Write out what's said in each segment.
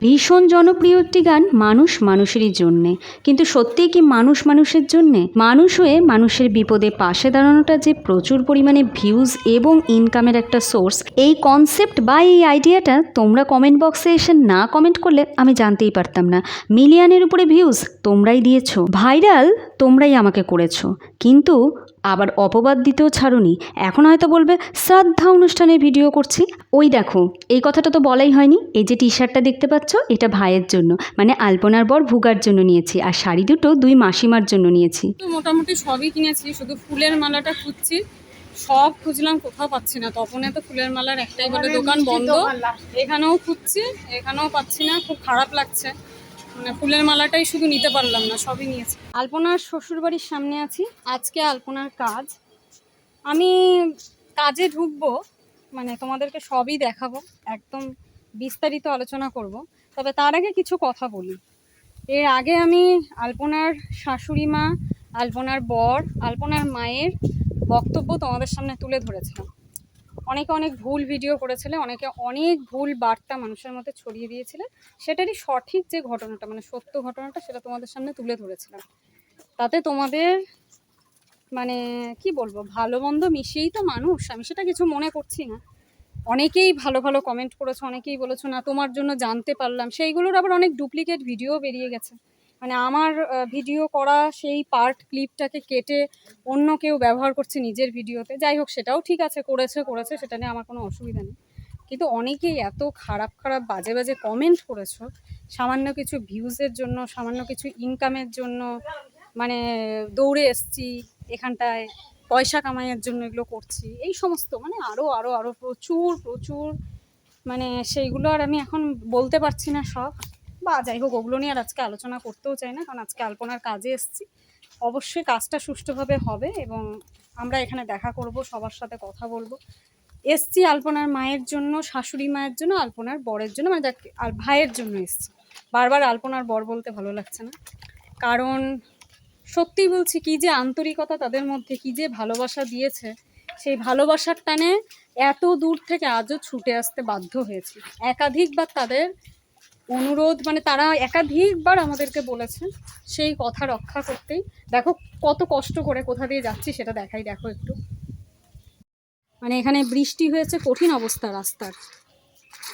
ভীষণ জনপ্রিয় একটি গান মানুষ মানুষেরই জন্যে। কিন্তু সত্যিই কি মানুষ মানুষের জন্যে? মানুষ হয়ে মানুষের বিপদে পাশে দাঁড়ানোটা যে প্রচুর পরিমাণে ভিউজ এবং ইনকামের একটা সোর্স এই কনসেপ্ট বা এই আইডিয়াটা তোমরা কমেন্ট বক্সে এসে না কমেন্ট করলে আমি জানতেই পারতাম না। মিলিয়নের উপরে ভিউজ তোমরাই দিয়েছ। ভাইরাল তোমরাই আমাকে করেছ। কিন্তু আবার অপবাদ দিতেও ছাড়ুনি। এখন হয়তো বলবে শ্রাদ্ধা অনুষ্ঠানের ভিডিও করছি। ওই দেখো এই কথাটা তো বলাই হয়নি। এই যে টি শার্টটা দেখতে পাচ্ছ এটা ভাইয়ের জন্য। মানে আলপনার বর ভুগার জন্য নিয়েছি। আর শাড়ি দুটো দুই মাসিমার জন্য নিয়েছি। তো মোটামুটি সবই কিনেছি শুধু ফুলের মালাটা খুঁজছি। সব খুঁজলাম কোথাও পাচ্ছি না। তপনে তো ফুলের মালার একটাই বলে দোকান বন্ধ। এখানেও খুঁজছি এখানেও পাচ্ছি না। খুব খারাপ লাগছে। মানে ফুলের মালাটাই শুধু নিতে পারলাম না, সবই নিয়েছি। আলপনার শ্বশুরবাড়ির সামনে আছি। আজকে আলপনার কাজ। আমি কাজে ঢুকবো মানে তোমাদেরকে সবই দেখাবো, একদম বিস্তারিত আলোচনা করব। তবে তার আগে কিছু কথা বলি। এর আগে আমি আলপনার শাশুড়ি মা, আলপনার বর, আলপনার মায়ের বক্তব্য তোমাদের সামনে তুলে ধরেছিলাম। অনেকে অনেক ভুল ভিডিও করেছিলে, অনেকে অনেক ভুল বার্তা মানুষের মধ্যে ছড়িয়ে দিয়েছিলে, সেটারই সঠিক যে ঘটনাটা মানে সত্য ঘটনাটা সেটা তোমাদের সামনে তুলে ধরেছিলাম। তাতে তোমাদের মানে কি বলব, ভালো মন্দ মিশিয়েই তো মানুষ, আমি সেটা কিছু মনে করছি না। অনেকেই ভালো ভালো কমেন্ট করেছ, অনেকেই বলেছ, না, তোমার জন্য জানতে পারলাম। সেইগুলোর আবার অনেক ডুপ্লিকেট ভিডিও বেরিয়ে গেছে। মানে আমার ভিডিও করা সেই পার্ট ক্লিপটাকে কেটে অন্য কেউ ব্যবহার করছে নিজের ভিডিওতে যাই হোক সেটাও ঠিক আছে, করেছে করেছে, সেটা নিয়ে আমার কোনো অসুবিধা নেই। কিন্তু অনেকেই এত খারাপ খারাপ, বাজে বাজে কমেন্ট করেছ, সামান্য কিছু ভিউজের জন্য, সামান্য কিছু ইনকামের জন্য মানে দৌড়ে এসছি এখানটায়, পয়সা কামাইয়ের জন্য এগুলো করছি, এই সমস্ত মানে আরও আরও আরও প্রচুর প্রচুর মানে সেইগুলো আর আমি এখন বলতে পারছি না সব। বা যাই হোক, ওগুলো নিয়ে আর আজকে আলোচনা করতেও চাই না, কারণ আজকে আলপনার কাজে এসছি। অবশ্যই কাজটা সুষ্ঠুভাবে হবে এবং আমরা এখানে দেখা করব, সবার সাথে কথা বলব। এসছি আলপনার মায়ের জন্য, শাশুড়ি মায়ের জন্য, আলপনার বরের জন্য মানে আর ভাইয়ের জন্য এসছি। বারবার আলপনার বর বলতে ভালো লাগছে না। কারণ সত্যি বলছি, কি যে আন্তরিকতা তাদের মধ্যে, কি যে ভালোবাসা দিয়েছে, সেই ভালোবাসার টানে এত দূর থেকে আজও ছুটে আসতে বাধ্য হয়েছি। একাধিকবার তাদের অনুরোধ মানে তারা একাধিকবার আমাদেরকে বলেছে সেই কথা রক্ষা করতেই। দেখো কত কষ্ট করে কোথা দিয়ে যাচ্ছি সেটা দেখাই, দেখো একটু। মানে এখানে বৃষ্টি হয়েছে, কঠিন অবস্থা রাস্তার।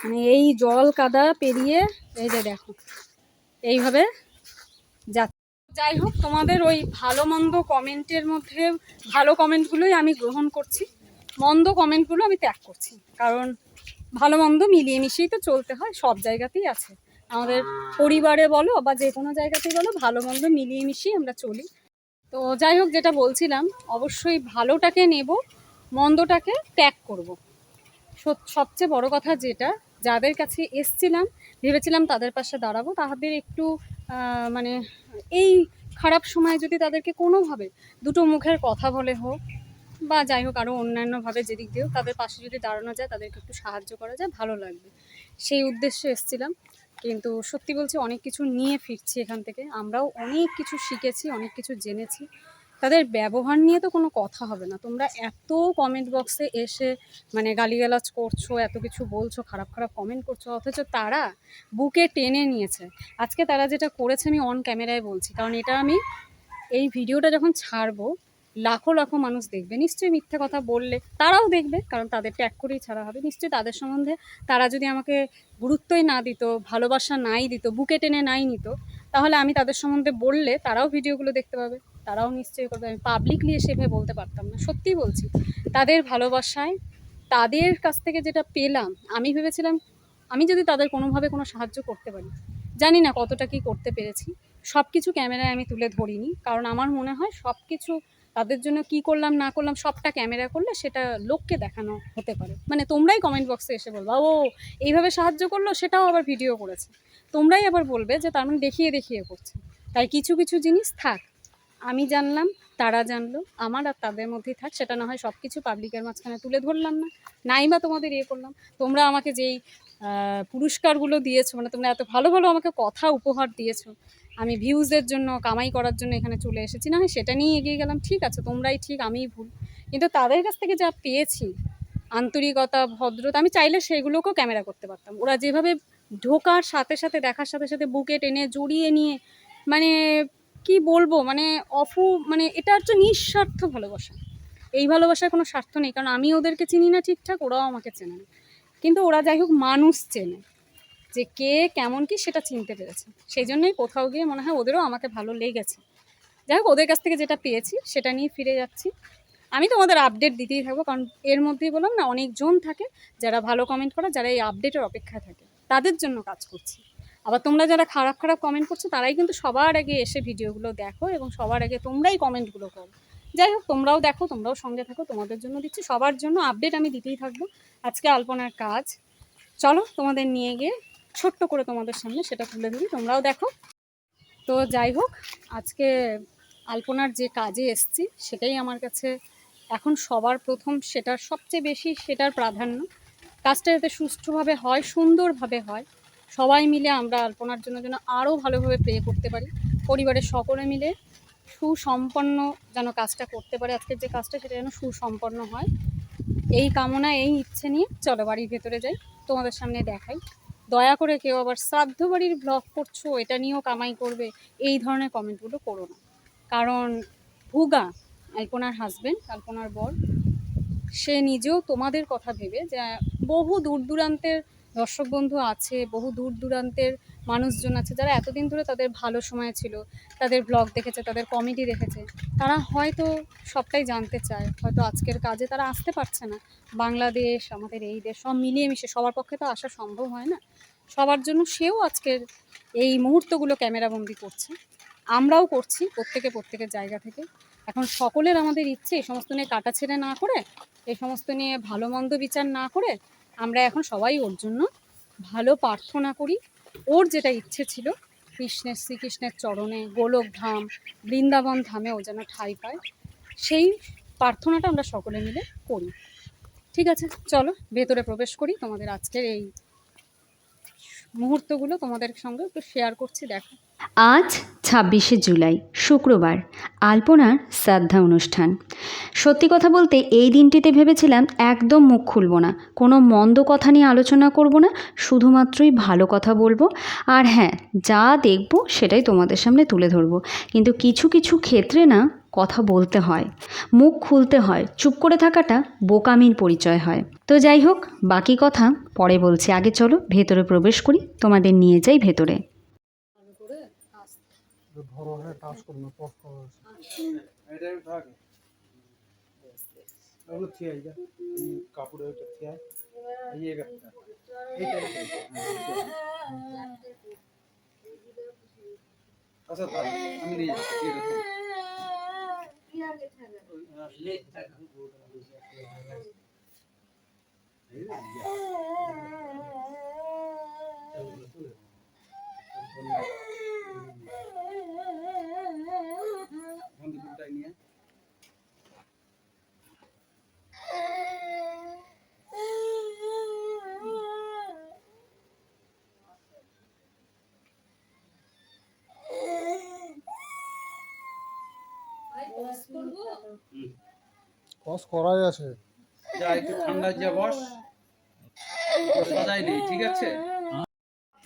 মানে এই জল কাদা পেরিয়ে, এই যে দেখো, এইভাবে যাচ্ছে। যাই হোক, তোমাদের ওই ভালো মন্দ কমেন্টের মধ্যে, ভালো কমেন্টগুলোই আমি গ্রহণ করছি। মন্দ কমেন্টগুলো আমি ত্যাগ করছি, কারণ ভালো মন্দ মিলিয়ে মিশিয়েই তো চলতে হয়, সব জায়গাতেই আছে। আমাদের পরিবারে বলো বা যে কোনো জায়গাতেই বলো, ভালো মন্দ মিলিয়ে মিশিয়ে আমরা চলি। তো যাই হোক, যেটা বলছিলাম, অবশ্যই ভালোটাকে নেব, মন্দটাকে ত্যাগ করব। সব- সবচেয়ে বড় কথা যেটা, যাদের কাছে এসছিলাম, ভেবেছিলাম তাদের পাশে দাঁড়াবো, তাদের একটু মানে এই খারাপ সময় যদি তাদেরকে কোনোভাবে দুটো মুখের কথা বলে হোক, বা যাই হোক আরও অন্যান্যভাবে যেদিক দিয়েও তাদের পাশে যদি দাঁড়ানো যায়, তাদেরকে একটু সাহায্য করা যায়, ভালো লাগবে। সেই উদ্দেশ্যে এসেছিলাম। কিন্তু সত্যি বলছি অনেক কিছু নিয়ে ফিরছি এখান থেকে। আমরাও অনেক কিছু শিখেছি, অনেক কিছু জেনেছি। তাদের ব্যবহার নিয়ে তো কোনো কথা হবে না। তোমরা এত কমেন্ট বক্সে এসে মানে গালিগালাজ করছ, এত কিছু বলছো, খারাপ খারাপ কমেন্ট করছ, অথচ তারা বুকে টেনে নিয়েছে। আজকে তারা যেটা করেছে আমি অন ক্যামেরায় বলছি। কারণ এটা আমি এই ভিডিওটা যখন ছাড়বো লাখো লাখো মানুষ দেখবে। নিশ্চয়ই মিথ্যা কথা বললে তারাও দেখবে, কারণ তাদের ট্যাগ করেই ছাড়া হবে। নিশ্চয়ই তাদের সম্বন্ধে তারা যদি আমাকে গুরুত্বই না দিত, ভালোবাসা নাই দিত, বুকে টেনে নাই নিত, তাহলে আমি তাদের সম্বন্ধে বললে তারাও ভিডিওগুলো দেখতে পাবে, তারাও নিশ্চয়ই করবে। আমি পাবলিকলি সেভাবে বলতে পারতাম না সত্যিই বলছি। তাদের ভালোবাসায়, তাদের কাছ থেকে যেটা পেলাম, আমি ভেবেছিলাম আমি যদি তাদের কোনোভাবে কোনো সাহায্য করতে পারি, জানি না কতটা কি করতে পেরেছি। সব কিছু ক্যামেরায় আমি তুলে ধরিনি, কারণ আমার মনে হয় সব কিছু তাদের জন্য কি করলাম, না করলাম, সবটা ক্যামেরা করলে সেটা লোককে দেখানো হতে পারে। মানে তোমরাই কমেন্ট বক্সে এসে বলবা, ও, এইভাবে সাহায্য করল, সেটাও আবার ভিডিও করেছে। তোমরাই আবার বলবে যে তার মানে দেখিয়ে দেখিয়ে করছে। তাই কিছু কিছু জিনিস থাক। আমি জানলাম, তারা জানলো, আমার আর তাদের মধ্যেই থাক, সেটা না হয় সব কিছু পাবলিকের মাঝখানে তুলে ধরলাম না। নাই বা তোমাদের ইয়ে করলাম, তোমরা আমাকে যেই পুরস্কারগুলো দিয়েছ মানে তোমরা এত ভালো ভালো আমাকে কথা, উপহার দিয়েছ আমি ভিউজের জন্য, কামাই করার জন্য এখানে চলে এসেছি। না সেটা নিয়ে এগিয়ে গেলাম, ঠিক আছে, তোমরাই ঠিক, আমিই ভুল। কিন্তু তাদের কাছ থেকে যা পেয়েছি, আন্তরিকতা, ভদ্রতা, আমি চাইলে সেগুলোকেও ক্যামেরা করতে পারতাম। ওরা যেভাবে ঢোকার সাথে সাথে, দেখার সাথে সাথে বুকে টেনে জড়িয়ে নিয়ে মানে কি বলব মানে অফু মানে এটা হচ্ছে নিঃস্বার্থ ভালোবাসা। এই ভালোবাসার কোনো স্বার্থ নেই, কারণ আমি ওদেরকে চিনি না ঠিকঠাক, ওরাও আমাকে চেনে না। কিন্তু ওরা যাই হোক মানুষ চেনে। যে কে কেমন কি সেটা চিনতে পেরেছে। সেই জন্যই কোথাও গিয়ে মনে হয় ওদেরও আমাকে ভালো লেগেছে। যাই হোক, ওদের কাছ থেকে যেটা পেয়েছি সেটা নিয়ে ফিরে যাচ্ছি। আমি তোমাদের আপডেট দিতেই থাকব, কারণ এর মধ্যেই বললাম না, অনেকজন থাকে যারা ভালো কমেন্ট করে, যারা এই আপডেটের অপেক্ষায় থাকে, তাদের জন্য কাজ করছি। আবার তোমরা যারা খারাপ খারাপ কমেন্ট করছ, তারাই কিন্তু সবার আগে এসে ভিডিওগুলো দেখো এবং সবার আগে তোমরাই কমেন্টগুলো করো। যাই হোক, তোমরাও দেখো, তোমরাও সঙ্গে থাকো, তোমাদের জন্য দিচ্ছি। সবার জন্য আপডেট আমি দিতেই থাকব। আজকে আলপনার কাজ। চলো তোমাদের নিয়ে গিয়ে ছোট্ট করে তোমাদের সামনে সেটা তুলে ধরি, তোমরাও দেখো। তো যাই হোক, আজকে আলপনার যে কাজে এসছি, সেটাই আমার কাছে এখন সবার প্রথম সেটার সবচেয়ে বেশি সেটার প্রাধান্য। কাজটা যাতে সুষ্ঠুভাবে হয়, সুন্দরভাবে হয়, সবাই মিলে আমরা আলপনার জন্য যেন আরও ভালোভাবে প্রে করতে পারি। পরিবারের সকলে মিলে সুসম্পন্ন যেন কাজটা করতে পারে। আজকের যে কাজটা, সেটা যেন সুসম্পন্ন হয়। এই কামনা, এই ইচ্ছে নিয়ে চলো বাড়ির ভেতরে যাই, তোমাদের সামনে দেখাই। দয়া করে কেউ আবার শ্রাদ্ধ বাড়ির ব্লগ করছ, এটা নিয়েও কামাই করবে, এই ধরনের কমেন্টগুলো করো না। কারণ ভুগা আলপনার হাজবেন্ড আলপনার বর, সে নিজেও তোমাদের কথা ভেবে যে বহু দূর দূরান্তের দর্শক বন্ধু আছে, বহু দূর দূরান্তের মানুষজন আছে যারা এতদিন ধরে তাদের ভালো সময় ছিল, তাদের ব্লগ দেখেছে, তাদের কমেডি দেখেছে। তারা হয়তো সবটাই জানতে চায়, হয়তো আজকের কাজে তারা আসতে পারছে না। বাংলাদেশ, আমাদের এই দেশ, সব মিলিয়ে মিশে সবার পক্ষে তো আসা সম্ভব হয় না। সবার জন্য সেও আজকের এই মুহূর্তগুলো ক্যামেরাবন্দি করছে। আমরাও করছি, প্রত্যেকে প্রত্যেকের জায়গা থেকে। এখন সকলের আমাদের ইচ্ছে, এই সমস্ত নিয়ে কাটা ছেড়ে না করে, এই সমস্ত নিয়ে ভালো মন্দ বিচার না করে আমরা এখন সবাই ওর জন্য ভালো প্রার্থনা করি। ওর যেটা ইচ্ছে ছিল, কৃষ্ণের শ্রীকৃষ্ণের চরণে গোলক ধাম বৃন্দাবন ধামে ও যেন ঠাঁই পায়, সেই প্রার্থনাটা আমরা সকলে মিলে করি। ঠিক আছে, চলো ভেতরে প্রবেশ করি। তোমাদের আজকের এই মুহূর্তগুলো তোমাদের সঙ্গে একটু শেয়ার করছি, দেখো। আজ ছাব্বিশে জুলাই, শুক্রবার, আলপনার শ্রাদ্ধা অনুষ্ঠান। সত্যি কথা বলতে এই দিনটিতে ভেবেছিলাম একদম মুখ খুলব না, কোনো মন্দ কথা নিয়ে আলোচনা করব না, শুধুমাত্রই ভালো কথা বলব, আর হ্যাঁ যা দেখব সেটাই তোমাদের সামনে তুলে ধরবো। কিন্তু কিছু কিছু ক্ষেত্রে না কথা বলতে হয়, মুখ খুলতে হয়, চুপ করে থাকাটা বোকামির পরিচয় হয়। তো যাই হোক, বাকি কথা পরে বলছি। আগে চলো, ভেতরে প্রবেশ করি, তোমাদের নিয়ে যাই ভেতরে। আচ্ছা আমি নিয়ে যাচ্ছি পজ করাই আছে। যা একটু ঠান্ডা যা বস। সাজাই নেই ঠিক আছে?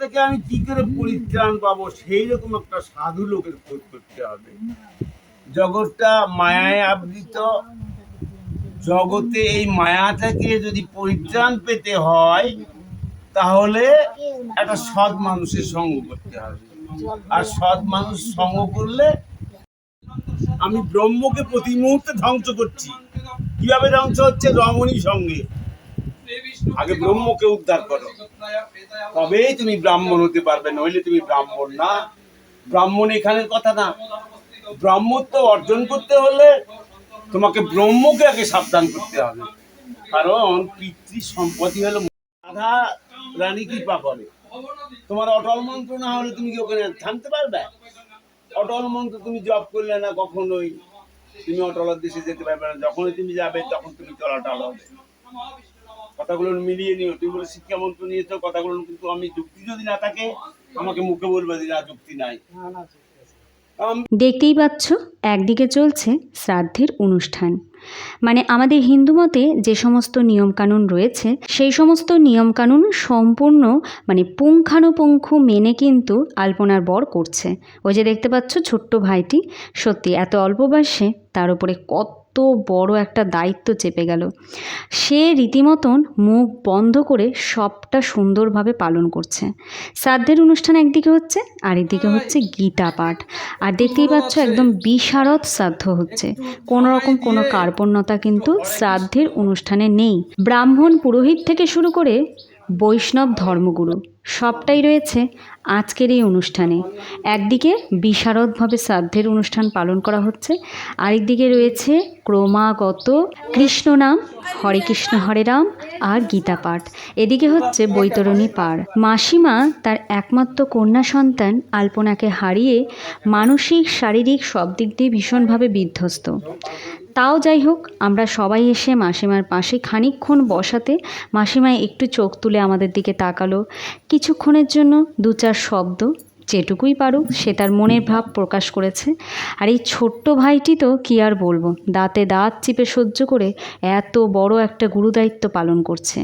থেকে আমি কি করে পরিত্রাণ পাবো? সেই রকম একটা সাধু লোকের খোঁজ করতে হবে। জগৎটা মায়ায় আবৃত। জগতে এই মায়া থেকে যদি পরিত্রাণ পেতে হয় তাহলে একটা সৎ মানুষের সঙ্গ করতে হবে। আর সৎ মানুষ সঙ্গ করলে আমি ব্রহ্মকে প্রতি মুহূর্তে ধ্বংস করছি। কীভাবে ধ্বংস হচ্ছে রমণীর সঙ্গে? আগে ব্রহ্মকে উদ্ধার করো। তবেই তুমি ব্রাহ্মণ হতে পারবে, নইলে তুমি ব্রাহ্মণ না। ব্রাহ্মণ এখানের কথা না। ব্রাহ্মত্ব অর্জন করতে হলে তোমাকে ব্রহ্মকে আগে সাবধান করতে হবে। কারণ পিতৃ সম্পত্তি হলো রাধা রানী কৃপা করে। তোমার অটল মন্ত্র না হলে তুমি কি ওখানে থামতে পারবে? অটল মন্ত্র তুমি জব করলে না কখনোই। তুমি অটলার দেশে যেতে পারবে না। যখনই তুমি যাবে, তখন তুমি চলাটল হবে। কথাগুলো মিলিয়ে নিও। তুমি বলে শিক্ষামন্ত্র নিয়েছো কথাগুলো কিন্তু আমি যুক্তি যদি না থাকে, আমাকে মুখে বলবে যে না, যুক্তি নাই। দেখতেই পাচ্ছ, একদিকে চলছে শ্রাদ্ধের অনুষ্ঠান। মানে আমাদের হিন্দু মতে যে সমস্ত নিয়মকানুন রয়েছে, সেই সমস্ত নিয়মকানুন সম্পূর্ণ মানে পুঙ্খানুপুঙ্খু মেনে কিন্তু আলপনার বর করছে। ওই যে দেখতে পাচ্ছ ছোট্ট ভাইটি, সত্যি এত অল্প বয়সে তার উপরে কত বড় একটা দায়িত্ব চেপে গেল। সে রীতিমতন মুখ বন্ধ করে সবটা সুন্দরভাবে পালন করছে। শ্রাদ্ধের অনুষ্ঠান একদিকে হচ্ছে আর একদিকে হচ্ছে গীতা পাঠ। আর দেখতেই পাচ্ছ একদম বিশারদ শ্রাদ্ধ হচ্ছে। কোনো রকম কোনো কার্পণ্যতা কিন্তু শ্রাদ্ধের অনুষ্ঠানে নেই। ব্রাহ্মণ পুরোহিত থেকে শুরু করে বৈষ্ণব ধর্মগুরু সবটাই রয়েছে আজকের এই অনুষ্ঠানে। একদিকে বিশারদভাবে শ্রাদ্ধের অনুষ্ঠান পালন করা হচ্ছে, আরেকদিকে রয়েছে ক্রমাগত কৃষ্ণ নাম, হরে কৃষ্ণ, হরে রাম আর গীতা পাঠ। এদিকে হচ্ছে বৈতরণী পার। মাসিমা তার একমাত্র কন্যা সন্তান আলপনাকে হারিয়ে মানসিক, শারীরিক সব দিক দিয়ে ভীষণভাবে বিধ্বস্ত। তাও যাই হোক আমরা সবাই এসে মাসিমার পাশে খানিকক্ষণ বসাতে মাসিমা একটু চোখ তুলে আমাদের দিকে তাকালো। কিছুক্ষণের জন্য দু চার শব্দ, যেটুকুই পারুক, সে তার মনের ভাব প্রকাশ করেছে। আর এই ছোট্ট ভাইটি তো কী আর বলব, দাঁতে দাঁত চিপে সহ্য করে এত বড় একটা গুরুদায়িত্ব পালন করছে।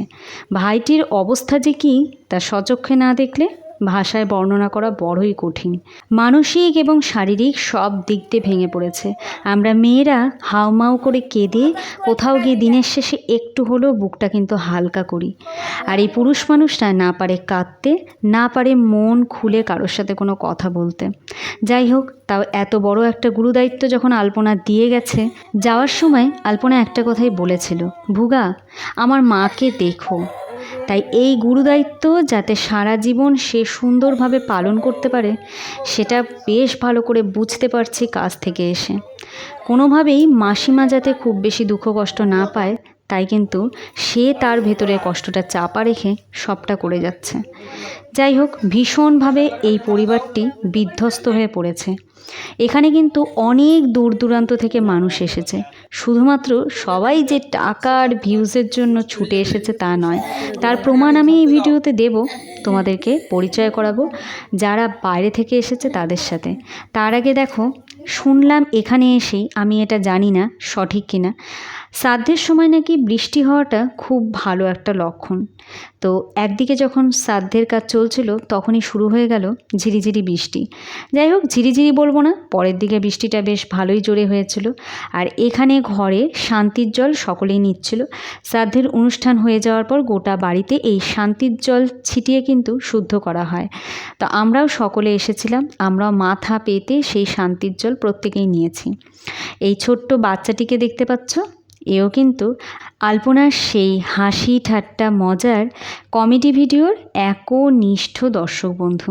ভাইটির অবস্থা যে কী, তা সচক্ষে না দেখলে ভাষায় বর্ণনা করা বড়ই কঠিন। মানসিক এবং শারীরিক সব দিক দিয়ে ভেঙে পড়েছে। আমরা মেয়েরা হাউমাউ করে কেঁদে কোথাও গিয়ে দিনের শেষে একটু হলেও বুকটা কিন্তু হালকা করি। আর এই পুরুষ মানুষটা না পারে কাঁদতে, না পারে মন খুলে কারোর সাথে কোনো কথা বলতে। যাই হোক, তাও এত বড় একটা গুরুদায়িত্ব যখন আলপনা দিয়ে গেছে, যাওয়ার সময় আলপনা একটা কথাই বলেছিল, ভুগা, আমার মাকে দেখো। তাই এই গুরুদায়িত্ব যাতে সারা জীবন সে সুন্দরভাবে পালন করতে পারে, সেটা বেশ ভালো করে বুঝতে পারছি কাজ থেকে এসে। কোনোভাবেই মাসিমা যাতে খুব বেশি দুঃখ কষ্ট না পায় তাই কিন্তু সে তার ভেতরে কষ্টটা চাপা রেখে সবটা করে যাচ্ছে। যাই হোক, ভীষণভাবে এই পরিবারটি বিধ্বস্ত হয়ে পড়েছে। এখানে কিন্তু অনেক দূর দূরান্ত থেকে মানুষ এসেছে। শুধুমাত্র সবাই যে টাকার ভিউজের জন্য ছুটে এসেছে তা নয়, তার প্রমাণ আমি এই ভিডিওতে দেব, তোমাদেরকে পরিচয় করাবো যারা বাইরে থেকে এসেছে তাদের সাথে। তার আগে দেখো, শুনলাম এখানে এসেই আমি এটা জানি না সঠিক কিনা। শ্রাদ্ধের সময় নাকি বৃষ্টি হওয়াটা খুব ভালো একটা লক্ষণ। তো একদিকে যখন শ্রাদ্ধের কাজ চলছিল, তখনই শুরু হয়ে গেল ঝিরিঝিরি বৃষ্টি। যাই হোক, ঝিরিঝিরি বলব না, পরের দিকে বৃষ্টিটা বেশ ভালোই জোরে হয়েছিল। আর এখানে ঘরে শান্তির জল সকলেই নিচ্ছিল। শ্রাদ্ধের অনুষ্ঠান হয়ে যাওয়ার পর গোটা বাড়িতে এই শান্তির জল ছিটিয়ে কিন্তু শুদ্ধ করা হয়। তো আমরাও সকলে এসেছিলাম আমরা মাথা পেতে সেই শান্তির জল প্রত্যেকেই নিয়েছি। এই ছোট্ট বাচ্চাটিকে দেখতে পাচ্ছ? এও কিন্তু আলপনার সেই হাসি ঠাট্টা মজার কমেডি ভিডিওর একনিষ্ঠ দর্শক বন্ধু।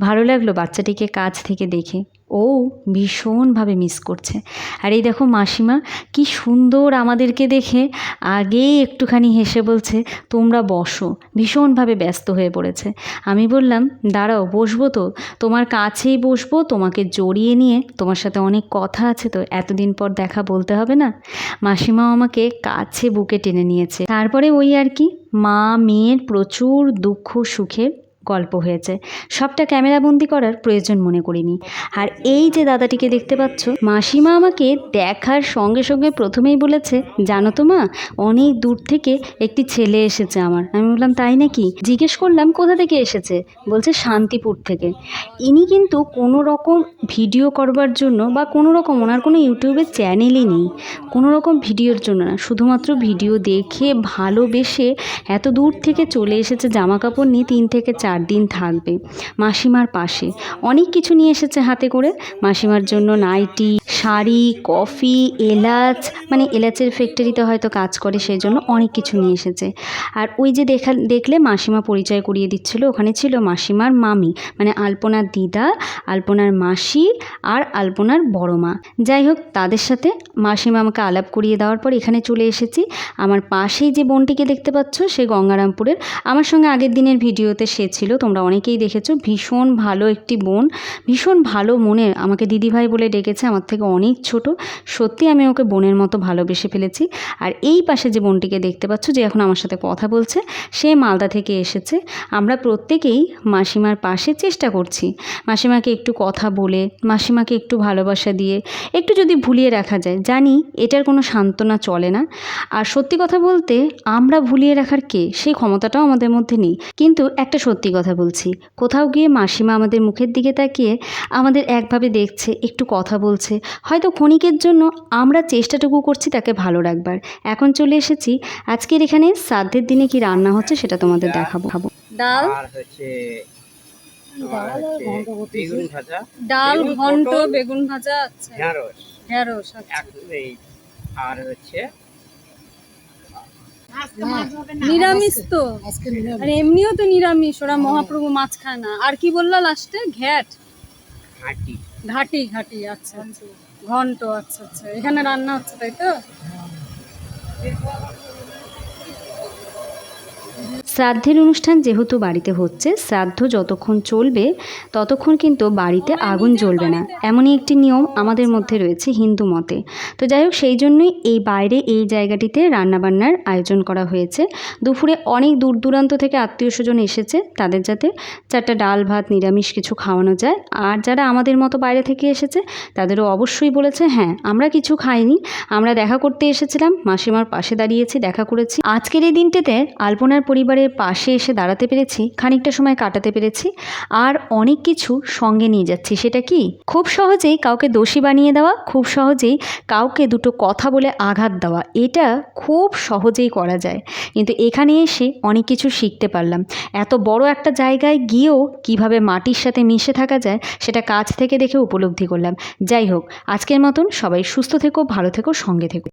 ভালো লাগল বাচ্চাটিকে কাছ থেকে দেখে। ও ভীষণভাবে মিস করছে। আর এই দেখো মাসিমা, কি সুন্দর আমাদেরকে দেখে। আগেই একটুখানি হেসে বলছে, তোমরা বসো। ভীষণভাবে ব্যস্ত হয়ে পড়েছে। আমি বললাম, দাঁড়াও, বসবো তো। তোমার কাছেই বসবো, তোমাকে জড়িয়ে নিয়ে তোমার সাথে অনেক কথা আছে তো, এতদিন পর দেখা বলতে হবে না? মাসিমাও আমাকে কাছে বুকে টেনে নিয়েছে। তারপরে ওই আর কি, মা, মেয়ের প্রচুর দুঃখ, সুখের গল্প হয়েছে। সবটা ক্যামেরাবন্দি করার প্রয়োজন মনে করিনি। আর এই যে দাদাটিকে দেখতে পাচ্ছ, মাসিমা আমাকে দেখার সঙ্গে সঙ্গে প্রথমেই বলেছে, জানো তো মা, অনেক দূর থেকে একটি ছেলে এসেছে আমার। আমি বললাম, তাই নাকি? জিজ্ঞেস করলাম, কোথা থেকে এসেছে? বলছে, শান্তিপুর থেকে। ইনি কিন্তু কোনো রকম ভিডিও করবার জন্য বা কোনো রকম ওনার কোনো ইউটিউবের চ্যানেলই নেই। কোনো রকম ভিডিওর জন্য না, শুধুমাত্র ভিডিও দেখে ভালোবেসে এত দূর থেকে চলে এসেছে জামা কাপড় নিয়ে তিন থেকে চার দিন থাকবে। মাসিমার পাশে। অনেক কিছু নিয়ে এসেছে হাতে করে। মাসিমার জন্য নাইটি, শাড়ি, কফি, এলাচ মানে এলাচের ফ্যাক্টরিতে হয়তো কাজ করে সেই জন্য অনেক কিছু নিয়ে এসেছে। আর ওই যে দেখা, দেখলে মাসিমা পরিচয় করিয়ে দিচ্ছিল, ওখানে ছিল মাসিমার মামি মানে আলপনার দিদা, আলপনার মাসি আর আলপনার বড় মা। যাই হোক, তাদের সাথে মাসিমা আমাকে আলাপ করিয়ে দেওয়ার পর এখানে চলে এসেছি। আমার পাশেই যে বোনটিকে দেখতে পাচ্ছ, সে গঙ্গারামপুরের। আমার সঙ্গে আগের দিনের ভিডিওতে সে ছিল ছিল, তোমরা অনেকেই দেখেছ, ভীষণ ভালো একটি বোন, ভীষণ ভালো মনে আমাকে দিদিভাই বলে ডেকেছে, আমার থেকে অনেক ছোট, সত্যি আমি ওকে বোনের মতো ভালোবেসে ফেলেছি। আর এই পাশে যে বোনটিকে দেখতে পাচ্ছ, যে এখন আমার সাথে কথা বলছে, সে মালদা থেকে এসেছে। আমরা প্রত্যেকেই মাসিমার পাশে চেষ্টা করছি। মাসিমাকে একটু কথা বলে, মাসিমাকে একটু ভালোবাসা দিয়ে, একটু যদি ভুলিয়ে রাখা যায়, জানি এটার কোনো সান্ত্বনা চলে না। আর সত্যি কথা বলতে, আমরা ভুলিয়ে রাখার কে? সেই ক্ষমতাটাও আমাদের মধ্যে নেই। কিন্তু একটা সত্যি কথা বলছি। কোথাও গিয়ে মাসিমা আমাদের মুখের দিকে তাকিয়ে আমাদের একভাবে দেখছে একটু কথা বলছে। হয়তো ক্ষণিকের জন্য আমরা চেষ্টাটুকু করছি তাকে ভালো রাখবার। এখন চলে এসেছি। আজকের এখানে শ্রাদ্ধের দিনে কি রান্না হচ্ছে সেটা তোমাদের দেখাবো। খাব ডাল আর হচ্ছে তোমার হচ্ছে বেগুন ডাল বেগুন, ঘন্ট বেগুন ভাজা আচ্ছা। আর হচ্ছে নিরামিষ তো। আর এমনিও তো নিরামিষ ওরা মহাপ্রভু মাছ খায় না। আর কি বললা লাস্টে? ঘ্যাট। ঘাটি। ঘাটি ঘাটি আচ্ছা। আচ্ছা ঘন্ট আচ্ছা আচ্ছা। এখানে রান্না হচ্ছে তাই তো? শ্রাদ্ধের অনুষ্ঠান যেহেতু বাড়িতে হচ্ছে, শ্রাদ্ধ যতক্ষণ চলবে, ততক্ষণ কিন্তু বাড়িতে আগুন জ্বলবে না। এমনই একটি নিয়ম আমাদের মধ্যে রয়েছে হিন্দু মতে। তো যাই হোক, সেই জন্যই এই বাইরে এই জায়গাটিতে রান্নাবান্নার আয়োজন করা হয়েছে। দুপুরে অনেক দূর দূরান্ত থেকে আত্মীয় স্বজন এসেছে, তাদের যাতে চারটা ডাল, ভাত, নিরামিষ কিছু খাওয়ানো যায়। আর যারা আমাদের মতো বাইরে থেকে এসেছে, তাদেরও অবশ্যই বলেছে হ্যাঁ আমরা কিছু খাইনি। আমরা দেখা করতে এসেছিলাম, মাসিমার পাশে দাঁড়িয়েছি, দেখা করেছি। আজকের এই দিনটিতে আলপনার পরিবারের পাশে এসে দাঁড়াতে পেরেছি, খানিকটা সময় কাটাতে পেরেছি, আর অনেক কিছু সঙ্গে নিয়ে যাচ্ছি। সেটা কি? খুব সহজেই কাউকে দোষী বানিয়ে দেওয়া, খুব সহজেই কাউকে দুটো কথা বলে আঘাত দেওয়া, এটা খুব সহজেই করা যায়। কিন্তু এখানে এসে অনেক কিছু শিখতে পারলাম। এত বড় একটা জায়গায় গিয়েও কীভাবে মাটির সাথে মিশে থাকা যায়, সেটা কাছ থেকে দেখে উপলব্ধি করলাম। যাই হোক, আজকের মতন সবাই সুস্থ থেকো, ভালো থেকো, সঙ্গে থেকো।